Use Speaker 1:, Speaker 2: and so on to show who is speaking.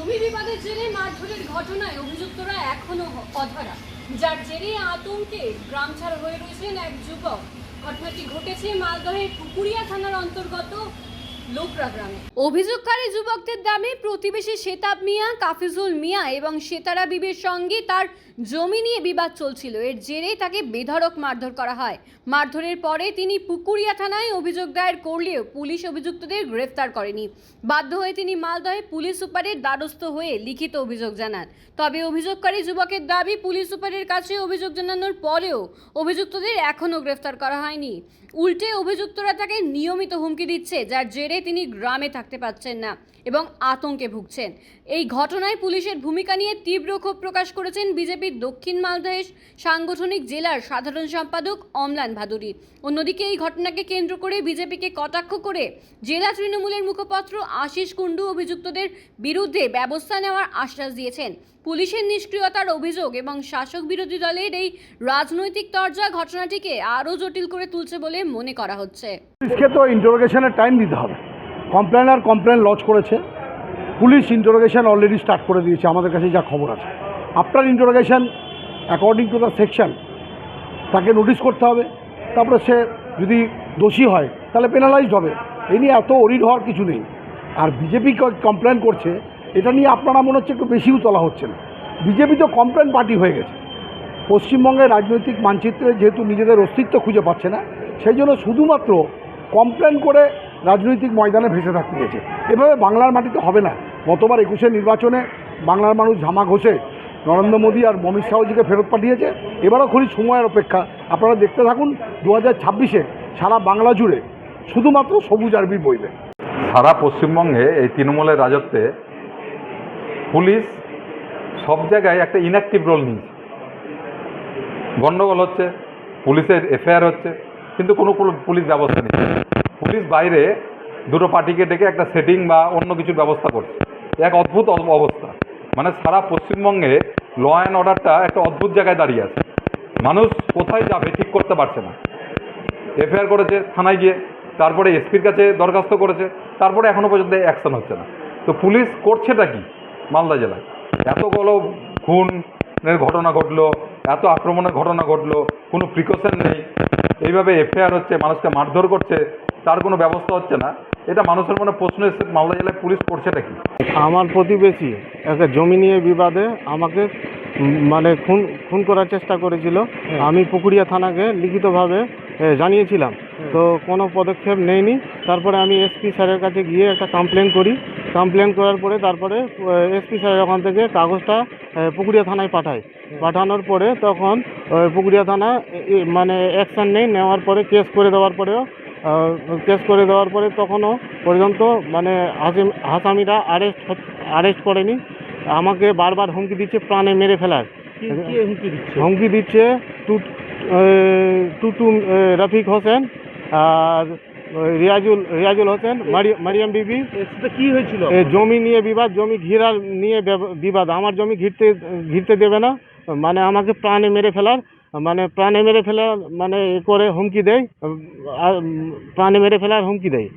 Speaker 1: জমি বিবাদের জেরে মারধরের ঘটনায় অভিযুক্তরা এখনও অধরা। যার জেরে আতঙ্কে গ্রাম ছাড়া হয়ে রয়েছেন এক যুবক। ঘটনাটি ঘটেছে মালদহের পুকুরিয়া থানার অন্তর্গত অভিযোগকারী যুবকদের দামে প্রতিবেশী শেতাব মিয়া, কাফিজুল মিয়া এবং সেতারা বিবির সঙ্গে তার জমি নিয়ে বিবাদ চলছিল। এর জেরে তাকে বেধড়ক মারধর করা হয়। মারধরের পরে তিনি পুকুরিয়া থানায় অভিযোগ দায়ের করলেও পুলিশ অভিযুক্তদের গ্রেফতার করেনি। বাধ্য হয়ে তিনি মালদহে পুলিশ সুপারের দ্বারস্থ হয়ে লিখিত অভিযোগ জানান। তবে অভিযোগকারী যুবকের দাবি, পুলিশ সুপারের কাছে অভিযোগ জানানোর পরেও অভিযুক্তদের এখনও গ্রেফতার করা হয়নি। উল্টে অভিযুক্তরা তাকে নিয়মিত হুমকি দিচ্ছে, যার জেরে তিনি গ্রামে থাকতে পারছেন না এবং আতঙ্কে ভুগছেন। এই ঘটনায় পুলিশের ভূমিকা নিয়ে তীব্র ক্ষোভ প্রকাশ করেছেন বিজেপির দক্ষিণ মালদহের সাংগঠনিক জেলার সাধারণ সম্পাদক অমলান ভাদুরী। অন্যদিকে এই ঘটনাকে কেন্দ্র করে বিজেপিকে কটাক্ষ করে জেলা তৃণমূলের মুখপাত্র আশিস কুণ্ডু অভিযুক্তদের বিরুদ্ধে ব্যবস্থা নেওয়ার আশ্বাস দিয়েছেন। পুলিশের নিষ্ক্রিয়তার অভিযোগ এবং শাসক বিরোধী দলের এই রাজনৈতিক তরজা ঘটনাটিকে আরও জটিল করে তুলছে বলে মনে করা হচ্ছে।
Speaker 2: টাইম দিতে হবে। কমপ্লেনার কমপ্লেন লঞ্চ করেছে। পুলিশ ইন্টারোগেশন অলরেডি স্টার্ট করে দিয়েছে। আমাদের কাছে যা খবর আছে। After interrogation according to the section তাকে নোটিশ করতে হবে। তারপরে সে যদি দোষী হয়, তাহলে পেনালাইজড হবে। এই নিয়ে এত অরিড হওয়ার কিছু নেই। আর বিজেপি কমপ্লেন করছে, এটা নিয়ে আপনারা মনে হচ্ছে একটু বেশিও তোলা হচ্ছে না। বিজেপি তো কমপ্লেন পার্টি হয়ে গেছে। পশ্চিমবঙ্গের রাজনৈতিক মানচিত্রে যেহেতু নিজেদের অস্তিত্ব খুঁজে পাচ্ছে না, সেই জন্য শুধুমাত্র কমপ্লেন করে রাজনৈতিক ময়দানে ভেসে থাকতে গেছে। এভাবে বাংলার মাটিতে হবে না। গতবার একুশে নির্বাচনে বাংলার মানুষ ঝামা ঘষে নরেন্দ্র মোদী আর অমিত শাহজিকে ফেরত পাঠিয়েছে। এবারও খুবই সময়ের অপেক্ষা। আপনারা দেখতে থাকুন দু হাজার ছাব্বিশে সারা বাংলা জুড়ে। শুধুমাত্র সবুজ আরবি বইবে।
Speaker 3: সারা পশ্চিমবঙ্গে এই তৃণমূলের রাজত্বে পুলিশ সব জায়গায় একটা ইনঅ্যাক্টিভ রোল নিয়েছে। গণ্ডগোল হচ্ছে, পুলিশের এফআইআর হচ্ছে, কিন্তু কোনো পুলিশ ব্যবস্থা নেই। পুলিশ বাইরে দুটো পার্টিকে ডেকে একটা সেটিং বা অন্য কিছুর ব্যবস্থা করছে। এক অদ্ভুত অবস্থা। মানে সারা পশ্চিমবঙ্গে ল অ্যান্ড অর্ডারটা একটা অদ্ভুত জায়গায় দাঁড়িয়ে আছে। মানুষ কোথায় যাবে ঠিক করতে পারছে না। এফআইআর করেছে, থানায় গিয়ে, তারপরে এসপির কাছে দরখাস্ত করেছে, তারপরে এখনও পর্যন্ত অ্যাকশন হচ্ছে না। তো পুলিশ করছেটা কি মালদা জেলায় এতগুলো খুনের ঘটনা ঘটলো, এত আক্রমণের ঘটনা ঘটলো, কোনো প্রিকশন নেই। এইভাবে এফআইআর হচ্ছে, মানুষকে মারধর করছে, তার কোনো ব্যবস্থা হচ্ছে না। এটা মানুষের মনে প্রশ্ন এসছে মালদা জেলায় পুলিশ করছেটা কি
Speaker 4: আমার প্রতিবেশী একটা জমি নিয়ে বিবাদে আমাকে মানে খুন খুন করার চেষ্টা করেছিল। আমি পুকুরিয়া থানাকে লিখিতভাবে জানিয়েছিলাম। তো কোনো পদক্ষেপ নেয়নি তারপরে আমি এসপি স্যারের কাছে গিয়ে একটা কমপ্লেন করি। কমপ্লেন করার পরে তারপরে এসপি স্যারের ওখান থেকে কাগজটা পুকুরিয়া থানায় পাঠায়। পাঠানোর পরে তখন পুকুরিয়া থানা মানে অ্যাকশান নেই। নেওয়ার পরে কেস করে দেওয়ার পরেও কেস করে দেওয়ার পরে তখনও পর্যন্ত মানে হাসিম হাসামিরা আরেস্ট আরেস্ট করেনি। আমাকে বারবার হুমকি দিচ্ছে প্রাণে মেরে ফেলার। হুমকি দিচ্ছে? টু টু টু রফিক হোসেন আর রিয়াজুল রিয়াজুল হোসেন মারি- মারিয়াম বিবি।
Speaker 2: কি হয়েছিল?
Speaker 4: জমি নিয়ে বিবাদ জমি ঘিরার নিয়ে বিবাদ। আমার জমি ঘিরতে ঘিরতে দেবে না। মানে আমাকে প্রাণে মেরে ফেলার। মানে প্রাণে মেরে ফেলার মানে এ করে হুমকি দেয় প্রাণে মেরে ফেলার হুমকি দেয়।